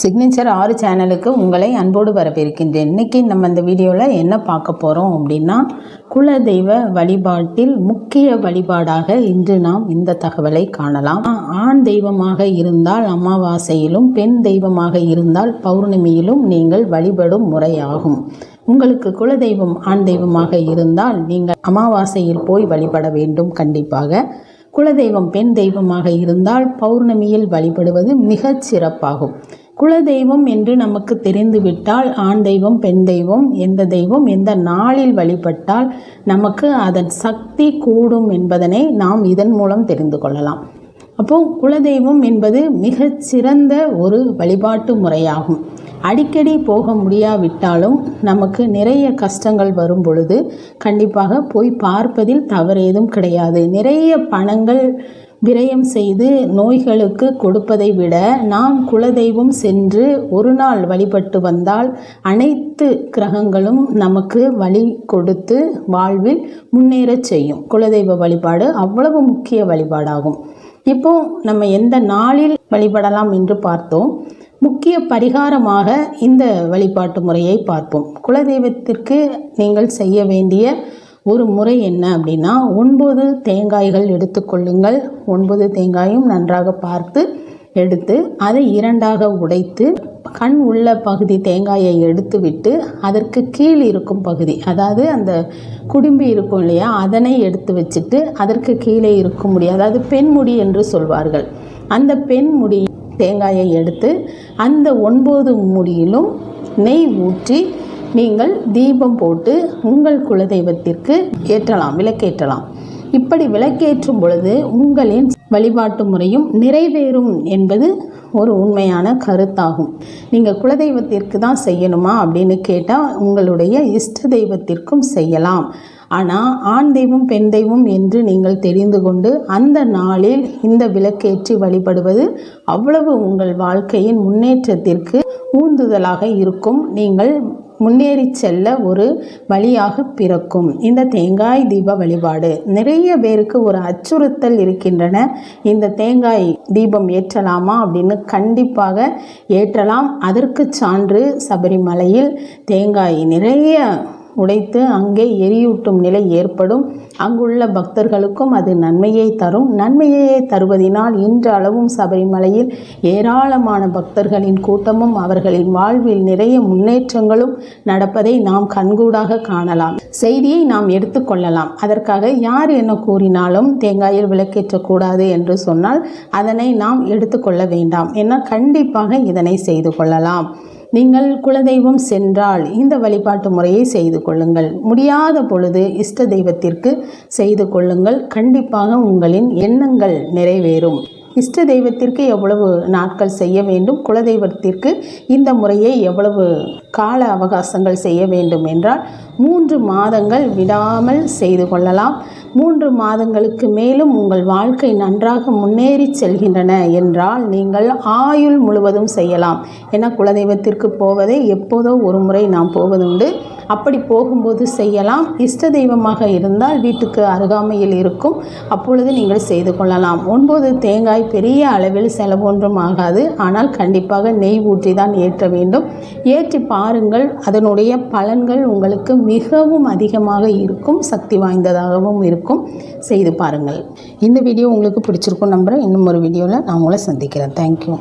Signature ஆறு சேனலுக்கு உங்களை அன்போடு வரவேற்கின்றேன். இன்னைக்கு நம்ம இந்த வீடியோவில் என்ன பார்க்க போகிறோம் அப்படின்னா குலதெய்வ வழிபாட்டில் முக்கிய வழிபாடாக இன்று நாம் இந்த தகவலை காணலாம். ஆண் தெய்வமாக இருந்தால் அமாவாசையிலும் பெண் தெய்வமாக இருந்தால் பௌர்ணமியிலும் நீங்கள் வழிபடும் முறையாகும். உங்களுக்கு குலதெய்வம் ஆண் தெய்வமாக இருந்தால் நீங்கள் அமாவாசையில் போய் வழிபட வேண்டும் கண்டிப்பாக. குலதெய்வம் பெண் தெய்வமாக இருந்தால் பௌர்ணமியில் வழிபடுவது மிகச் சிறப்பாகும். குலதெய்வம் என்று நமக்கு தெரிந்துவிட்டால் ஆண் தெய்வம் பெண் தெய்வம் எந்த தெய்வம் எந்த நாளில் வழிபட்டால் நமக்கு அதன் சக்தி கூடும் என்பதனை நாம் இதன் மூலம் தெரிந்து கொள்ளலாம். அப்போ குலதெய்வம் என்பது மிகச் சிறந்த ஒரு வழிபாட்டு முறையாகும். அடிக்கடி போக முடியாவிட்டாலும் நமக்கு நிறைய கஷ்டங்கள் வரும் பொழுது கண்டிப்பாக போய் பார்ப்பதில் தவறேதும் கிடையாது. நிறைய பணங்கள் விரயம் செய்து நோய்களுக்கு கொடுப்பதை விட நாம் குலதெய்வம் சென்று ஒரு நாள் வழிபட்டு வந்தால் அனைத்து கிரகங்களும் நமக்கு வழி கொடுத்து வாழ்வில் முன்னேறச் செய்யும். குலதெய்வ வழிபாடு அவ்வளவு முக்கிய வழிபாடாகும். இப்போ நம்ம எந்த நாளில் வழிபடலாம் என்று பார்த்தோம். முக்கிய பரிகாரமாக இந்த வழிபாட்டு முறையை பார்ப்போம். குலதெய்வத்திற்கு நீங்கள் செய்ய வேண்டிய ஒரு முறை என்ன அப்படின்னா ஒன்பது தேங்காய்கள் எடுத்துக்கொள்ளுங்கள் ஒன்பது தேங்காயும் நன்றாக பார்த்து எடுத்து அதை இரண்டாக உடைத்து கண் உள்ள பகுதி தேங்காயை எடுத்துவிட்டு அதற்கு கீழ் இருக்கும் பகுதி அதாவது அந்த குடும்பி இருக்கும் இல்லையா அதனை எடுத்து வச்சுட்டு அதற்கு கீழே இருக்கும் முடி அதாவது பெண்முடி என்று சொல்வார்கள். அந்த பெண்முடி தேங்காயை எடுத்து அந்த ஒன்பது முடியிலும் நெய் ஊற்றி நீங்கள் தீபம் போட்டு உங்கள் குலதெய்வத்திற்கு ஏற்றலாம் விளக்கேற்றலாம். இப்படி விளக்கேற்றும் பொழுது உங்களின் வழிபாட்டு முறையும் நிறைவேறும் என்பது ஒரு உண்மையான கருத்தாகும். நீங்கள் குலதெய்வத்திற்கு தான் செய்யணுமா அப்படின்னு கேட்டால் உங்களுடைய இஷ்ட தெய்வத்திற்கும் செய்யலாம். ஆனால் ஆண் தெய்வம் பெண் தெய்வம் என்று நீங்கள் தெரிந்து கொண்டு அந்த நாளில் இந்த விளக்கேற்றி வழிபடுவது அவ்வளவு உங்கள் வாழ்க்கையின் முன்னேற்றத்திற்கு ஊந்துதலாக இருக்கும். நீங்கள் முன்னேறி செல்ல ஒரு வழியாக பிறக்கும். இந்த தேங்காய் தீப வழிபாடு. நிறைய பேருக்கு ஒரு அச்சுறுத்தல் இருக்கின்றன. இந்த தேங்காய் தீபம் ஏற்றலாமா அப்படின்னு கண்டிப்பாக ஏற்றலாம். அதற்கு சான்று சபரிமலையில் தேங்காய் நிறைய உடைத்து அங்கே எரியூட்டும் நிலை ஏற்படும். அங்குள்ள பக்தர்களுக்கும் அது நன்மையை தரும். நன்மையையே தருவதினால் இன்று அளவும் சபரிமலையில் ஏராளமான பக்தர்களின் கூட்டமும் அவர்களின் வாழ்வில் நிறைய முன்னேற்றங்களும் நடப்பதை நாம் கண்கூடாக காணலாம். செய்தியை நாம் எடுத்துக்கொள்ளலாம் அதற்காக யார் என்ன கூறினாலும் தேங்காயில் விளக்கேற்றக்கூடாது என்று சொன்னால் அதனை நாம் எடுத்துக்கொள்ள வேண்டாம். என கண்டிப்பாக இதனை செய்து கொள்ளலாம். நீங்கள் குலதெய்வம் சென்றால் இந்த வழிபாட்டு முறையை செய்து கொள்ளுங்கள். முடியாத பொழுது இஷ்ட தெய்வத்திற்கு செய்து கொள்ளுங்கள். கண்டிப்பாக உங்களின் எண்ணங்கள் நிறைவேறும். இஷ்ட தெய்வத்திற்கு எவ்வளவு நாட்கள் செய்ய வேண்டும்? குலதெய்வத்திற்கு இந்த முறையை எவ்வளவு கால அவகாசங்கள் செய்ய வேண்டும் என்றால் மூன்று மாதங்கள் விடாமல் செய்து கொள்ளலாம். மூன்று மாதங்களுக்கு மேலும் உங்கள் வாழ்க்கை நன்றாக முன்னேறி செல்கின்றன என்றால் நீங்கள் ஆயுள் முழுவதும் செய்யலாம். ஏன்னா குலதெய்வத்திற்கு போவதை எப்போதோ ஒரு முறை நாம் போவதுண்டு. அப்படி போகும்போது செய்யலாம். இஷ்ட தெய்வமாக இருந்தால் வீட்டுக்கு அருகாமையில் இருக்கும். அப்பொழுது நீங்கள் செய்து கொள்ளலாம். ஒன்பது தேங்காய் பெரிய அளவில் செலவொன்றும் ஆகாது. ஆனால் கண்டிப்பாக நெய் ஊற்றி தான் ஏற்ற வேண்டும். ஏற்றி பாருங்கள். அதனுடைய பலன்கள் உங்களுக்கு மிகவும் அதிகமாக இருக்கும். சக்தி வாய்ந்ததாகவும் இருக்கும். செய்து பாருங்கள். இந்த வீடியோ உங்களுக்கு பிடிச்சிருக்கும் நம்புகிறேன் இன்னும் ஒரு வீடியோவில் நான் உங்களை சந்திக்கிறேன். தேங்க்யூ